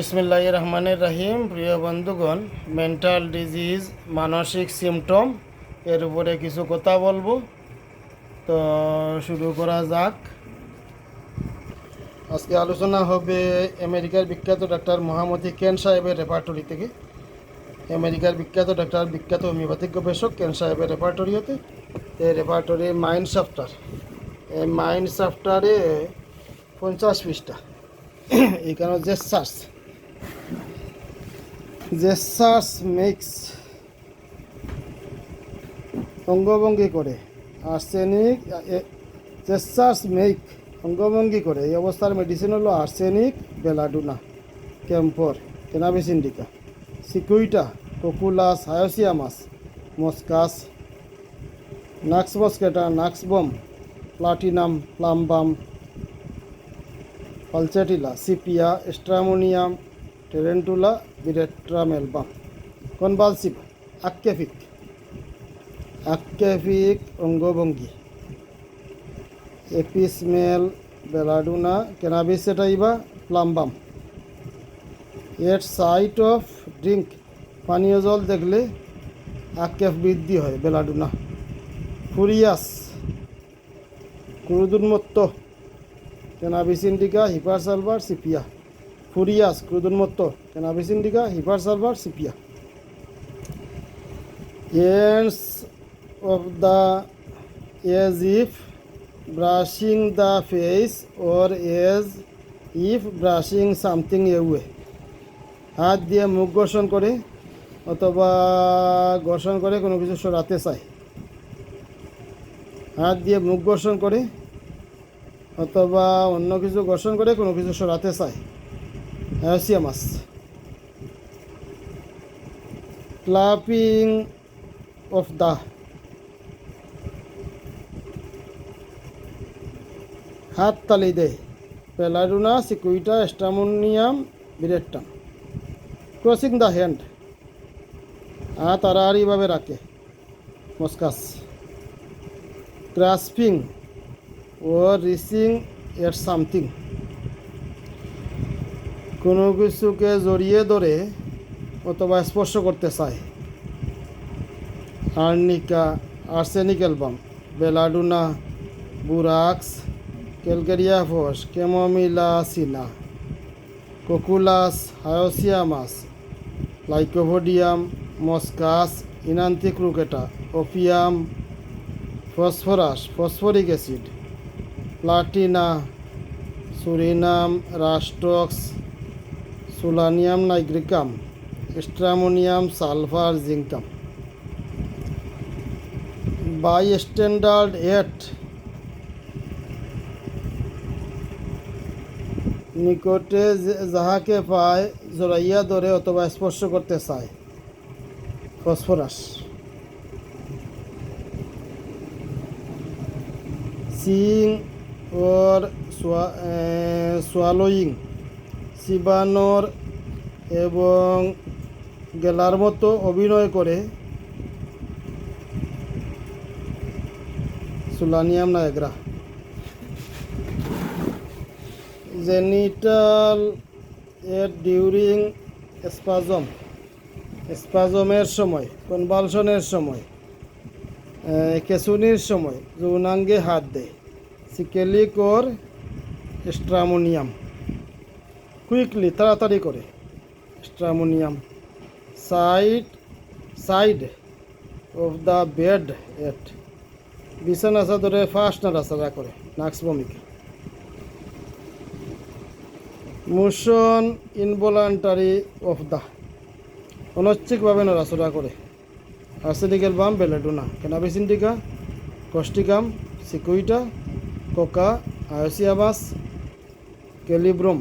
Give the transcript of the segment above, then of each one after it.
বিসমিল্লাহ রহমানের রাহিম। প্রিয় বন্ধুগণ মেন্টাল ডিজিজ মানসিক সিমটম এর উপরে কিছু কথা বলব। তো শুরু করা যাক। আজকে আলোচনা হবে আমেরিকার বিখ্যাত ডাক্তার মহামতি কেন সাহেবের রেপার্টরি থেকে। আমেরিকার বিখ্যাত ডাক্তার, বিখ্যাত হোমিওপ্যাথিক গবেষক কেন সাহেবের রেপার্টরি হতে। এই রেপার্টরি মাইন্ড সাফটার এই মাইন্ড সাফটারে পঞ্চাশ পৃষ্ঠা। এখানে জেসার্স জেসার্স মিক্স অঙ্গভঙ্গি করে। আর্সেনিক জেসার্স মেক অঙ্গভঙ্গি করে। এই অবস্থার মেডিসিন হলো arsenic belladonna camphor cannabis indica, cicuta cocculus hyoscyamus moschus, nux moschata nux vomica platinum, plumbum, pulsatilla, sepia, stramonium tarentula veratrum album convulsive আক্কেফিক আক্কেফিক অঙ্গভঙ্গি। Apis mel, belladonna cannabis sativa plumbum. এর sight of drink পানীয় জল দেখলে আক্কেফ বৃদ্ধি হয়, belladonna. Furious, ক্রুদুন্মত্ত। Cannabis indica, hepar sulphur, sepia. Furious ক্রুদুন্মত্ত cannabis indica hepar sulphur sepia. Ends of the as if brushing the face or as if brushing something away হাত দিয়ে মুখ ঘর্ষণ করে অথবা ঘর্ষণ করে কোনো কিছু সরাতে চায় হাত দিয়ে মুখ ঘর্ষণ করে অথবা অন্য কিছু ঘর্ষণ করে কোনো কিছু সরাতে চায় hyoscyamus. Clapping of the হাত তালি দেয় belladonna cicuta, stramonium veratrum crossing the hand হাত আড়াআড়িভাবে রাখে। মস্কাস। গ্রাসপিং ও রিসিং এট সামথিং কোনো কিছুকে জড়িয়ে ধরে অথবা স্পর্শ করতে চায়। Arnica arsenic album belladonna, borax calcarea phos chamomilla cina cocculus, hyoscyamus, lycopodium, moschus oenanthe crocata opium phosphorus, phosphoric acid, platina, psorinum, rhus tox solanum nigrum, stramonium sulphur zincum. By standard at নিকটে যাহাকে পায় জড়াইয়া ধরে অথবা স্পর্শ করতে চায়। Phosphorus. Sing or swallowing. চিবানোর এবং গেলার মতো অভিনয় করে সুলানিয়াম নায়গ্রা জেনিটাল এর ডিউরিং স্পাজম। স্পাজমের সময় কনভালশনের সময় আহ, কেঁচুনির সময় যৌনাঙ্গে হাত দেয়। সিকেলিক ওর স্ট্রামোনিয়াম। কুইকলি, তাড়াতাড়ি করে। Stramonium side side of the bed at. বিছানা চাদরে ফার্স্ট নাড়াচাড়া করে, নাক্স ভূমিকা। মোশন ইনভলান্টারি অফ দ্য অনৈচ্ছিকভাবে নড়াচড়া করে। Arsenicum album belladonna cannabis indica causticum cicuta, coca, hyoscyamus, kali brom.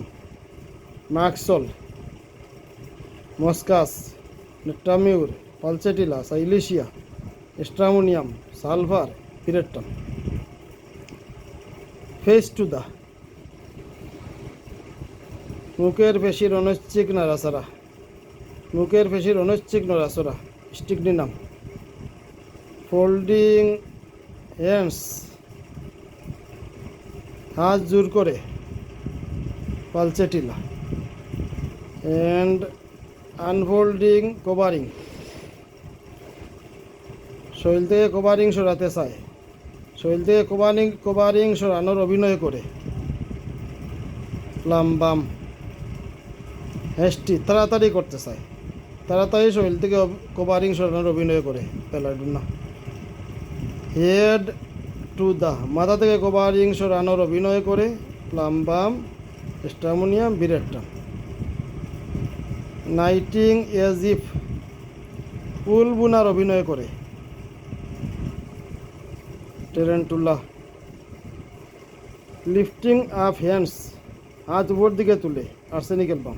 মাক্সল moschus natrum mur pulsatilla silicea stramonium sulphur, veratrum. Face to the. মুখের পেশির অনৈচ্ছিক নাড়াচাড়া। মুখের পেশির অনৈচ্ছিক নড়াচড়া স্টিকনিনাম ফোল্ডিং হ্যান্ডস হাত জোর করে পালচেটিলা অ্যান্ড আনফোল্ডিং কভারিং শরীর থেকে কভারিং সরাতে চায়। শরীর থেকে কভারিং কভারিং সরানোর অভিনয় করে। লাম্বাম হ্যাস্টি তাড়াতাড়ি করতে চায়। তাড়াতাড়ি শরীর থেকে কভারিং সরানোর অভিনয় করে। পেলাডুনা হেড টু দা মাথা থেকে কভারিং সরানোর অভিনয় করে। প্লাম্বাম স্টামোনিয়াম বিরেট্টাম নাইটিং এজিফ উল বুনার অভিনয় করে। টেরেন্টুলা। লিফটিং আপ হ্যান্ডস, হাত উপর দিকে তুলে আর্সেনিক্যাল বাম।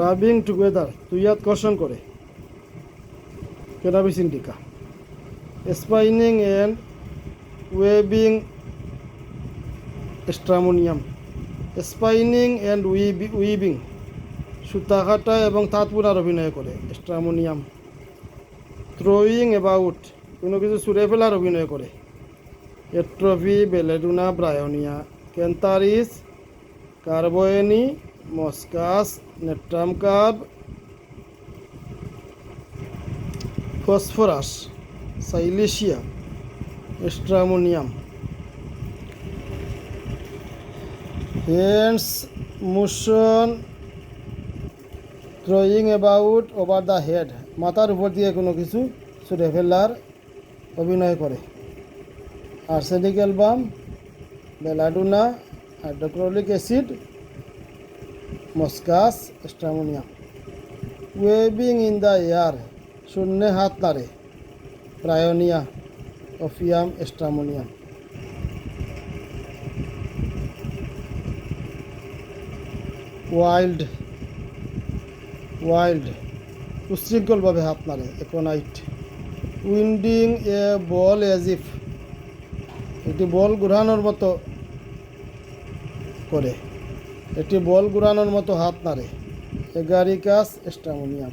রাবিং টুগেদার, তুইয়াত কর্ষণ করে। কেনাবিস indica spinning and ওয়েবিং stramonium. Spinning and উইবিং। সুতা কাটা এবং তাঁত বোনার অভিনয় করে। স্ট্রামোনিয়াম, থ্রোয়িং অ্যাবাউট কোনো কিছু ছুঁড়ে ফেলার অভিনয় করে। Atrophy, belladonna, bryonia, cantharis, carboneum, moschus, natrum carb, phosphorus, silicea, stramonium. Hands motion throwing about over the head মাথার উপর দিয়ে কোনো কিছু ছুটে ফেলার অভিনয় করে। Arsenic album belladonna hydrochloric acid moschus stramonium ওয়েবিং in the air শূন্যে হাত নাড়ে। Bryonia opium stramonium wild wild উশৃঙ্খলভাবে হাত নাড়ে একোনাইট উইন্ডিং এ বল এজিফ এটি বল ঘুরানোর মতো করে, এটি বল ঘুরানোর মতো হাত নাড়ে। Agaricus stramonium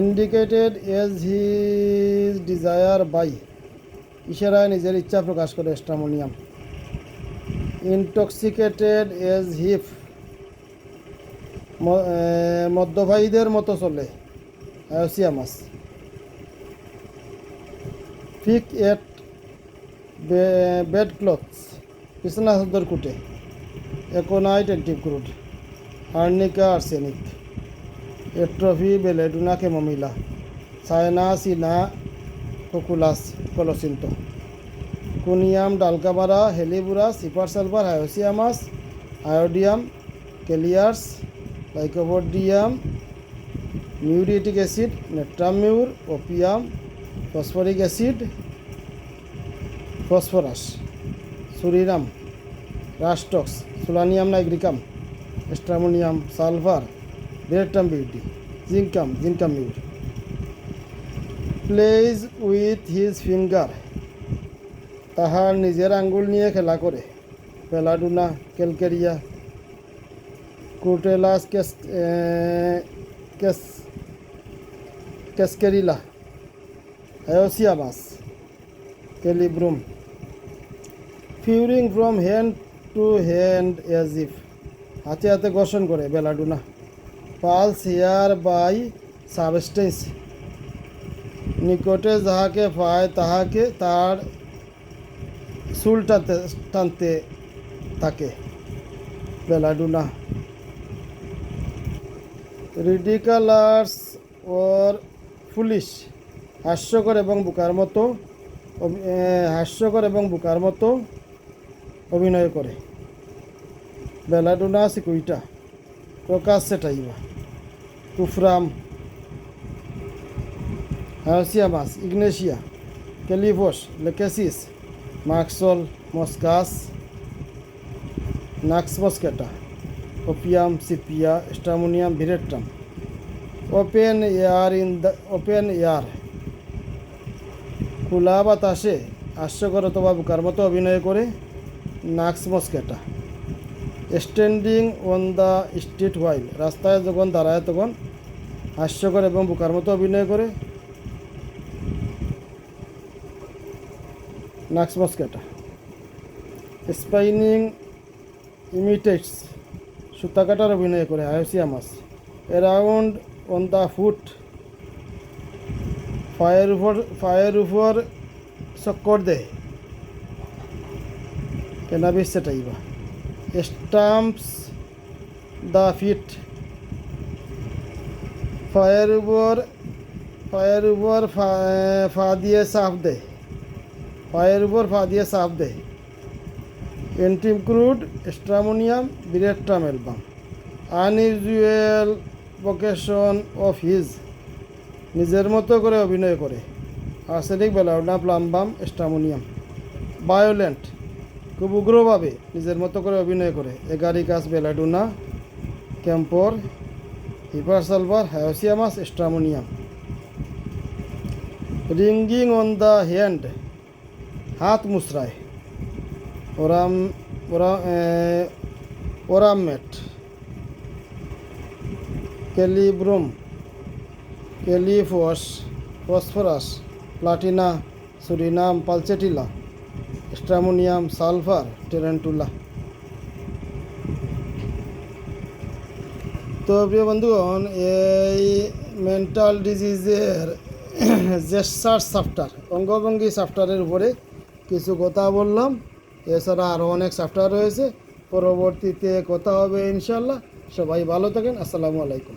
indicated as his desire by ইশারায় নিজের ইচ্ছা প্রকাশ করে স্টামোনিয়াম ইনটক্সিকেটেড এজ হিফ মদ্যপায়ীদের মতো চলে hyoscyamus. Pick at bed clothes, বিছানা চাদর কুটে aconite antim crud arnica arsenic এট্রফি belladonna, chamomilla china cina cocculus colchicum conium dulcamara helleborus sipper sulphur hyoscyamus iodium kali ars lycopodium muriatic acid, natrum mur opium phosphoric acid, phosphorus, Surinam rhus tox solanum nigrum, stramonium, sulphur, veratrum beauty zincum zincum mur. Plays with his finger. তাহার নিজের আঙ্গুল নিয়ে খেলা করে। Belladonna, calcarea কুটেলাস কেস কেস cascarilla hyoscyamus kali brom ফিউরিং from hand to hand as if হাতে হাতে ঘর্ষণ করে belladonna pulls hair by substance নিকটে যাহাকে পায় তাহাকে তার চুল টানতে টানতে থাকে। বেলাডুনা রিডিকালার্স ওর ফুলিশ, হাস্যকর এবং বুকার মতো হাস্যকর এবং বুকার মতো অভিনয় করে। বেলাডোনা প্রকাশ সেটাইবা cuprum hyoscyamus, ignatia kali phos lachesis মাক্সল moschus, nux moschata. Opium sepia stramonium veratrum open air in the open air খোলা বাতাসে হাস্যকর অথবা বুকার মতো অভিনয় করে nux moschata standing on the street while রাস্তায় যখন দাঁড়ায় তখন হাস্যকর এবং বুকার মতো অভিনয় করে নাক্স মস্কেটা স্পাইনিং ইমিটেটস সুতা কাটার অভিনয় করে hyoscyamus around on the foot পায়ের উপর পায়ের উপর চক্কর দেয় cannabis sativa stamps the feet পায়ের উপর পায়ের উপর ফা- দিয়ে চাপ দেয় পায়ের উপর ফা দিয়ে চাপ দেয় antim crud stramonium, veratrum album. Unusual vocation of his. নিজের মতো করে অভিনয় করে। Arsenic belladonna plumbum stramonium. Violent. খুব উগ্রভাবে নিজের মতো করে অভিনয় করে। Agaricus belladonna, camphor, hepar sulphur, hyoscyamus, stramonium. Ringing on the hand হাত মুসরায় ওরাম, ওরা aurum met kali brom kali phos phosphorus, platina, Surinam, pulsatilla, stramonium, sulphur, tarentula. তো প্রিয় বন্ধুগণ, এই মেন্টাল ডিজিজের জেসার সাফটার, অঙ্গভঙ্গি সাফটারের উপরে কিছু কথা বললাম। এছাড়া আরও অনেক সফটওয়্যার রয়েছে। পরবর্তীতে কথা হবে ইনশাল্লাহ সবাই ভালো থাকেন। আসসালামু আলাইকুম।